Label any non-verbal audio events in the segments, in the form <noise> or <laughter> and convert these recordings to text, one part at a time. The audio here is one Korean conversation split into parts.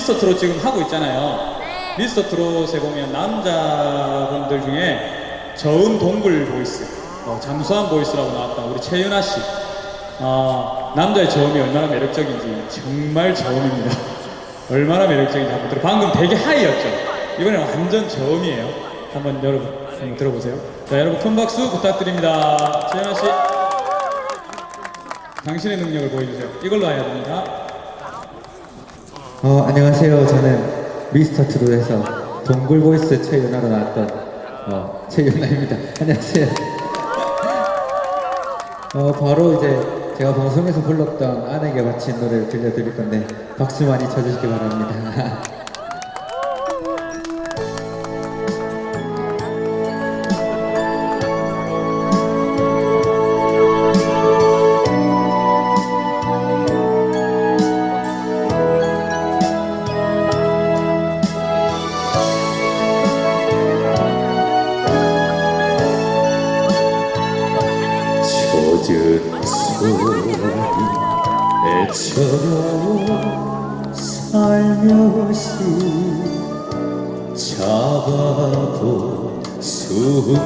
미스터 트롯 지금 하고 있잖아요. 미스터 트롯에 보면 남자분들 중에 저음 동굴 보이스, 어, 잠수한 보이스라고 나왔던 우리 최윤아 씨. 어, 남자의 저음이 얼마나 매력적인지 정말 저음입니다. <laughs> 얼마나 매력적인지 한번 들어. 방금 되게 하이였죠. 이번엔 완전 저음이에요. 한번 여러분 한번 들어보세요. 자, 여러분 큰 박수 부탁드립니다. 최윤아 씨. 당신의 능력을 보여주세요. 이걸로 해야 됩니다. 어, 안녕하세요. 저는 미스터 트롯에서 동굴 보이스 최윤아로 나왔던 어, 최윤아입니다. 안녕하세요. 어, 바로 이제 제가 방송에서 불렀던 아내에게 바친 노래를 들려드릴 건데 박수 많이 쳐주시기 바랍니다. <laughs> 젖은 소리 애처로워 살며시 잡아본 순간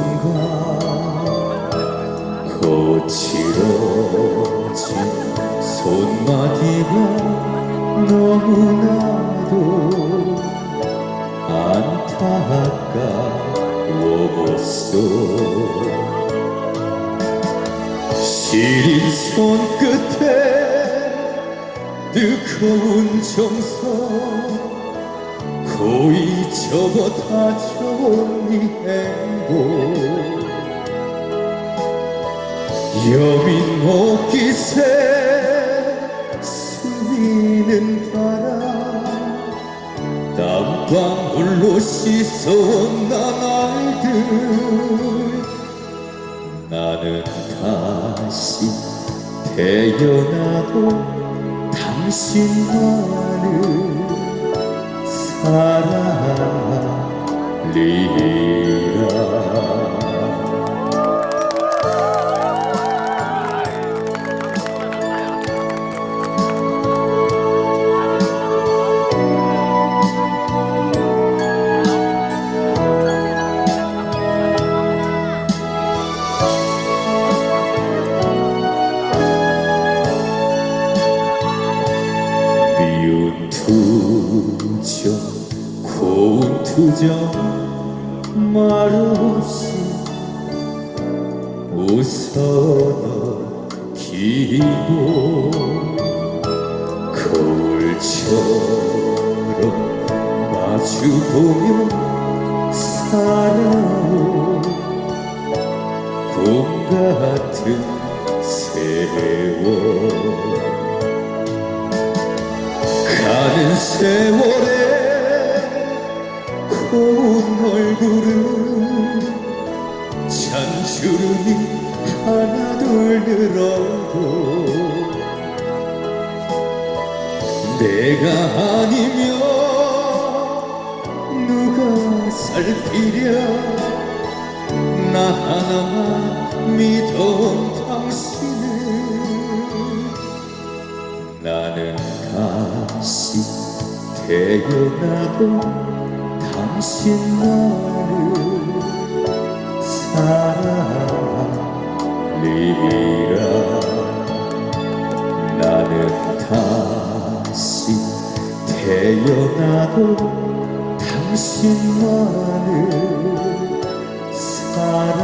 거칠어진 손마디가 너무나도 안타까워서 시린 손끝에 뜨거운 정성 고이 접어 다져온 이 행복 여민 옷깃에 스미는 바람 땀방울로 씻어온 나날들 다시 태어나도 당신 만을 사랑 투정 말없이 웃어 넘기고 거울처럼 마주보며 살아온 꿈 같은 세월. 가는 세월 얼굴은 잔주름이 하나둘 늘어도 내가 아니면 누가 살피랴? 나 하나만 믿어온 당신을 나는 다시 태어나도 당신만을 사랑하리라. 나는 다시 태어나도 당신만을 사랑하리라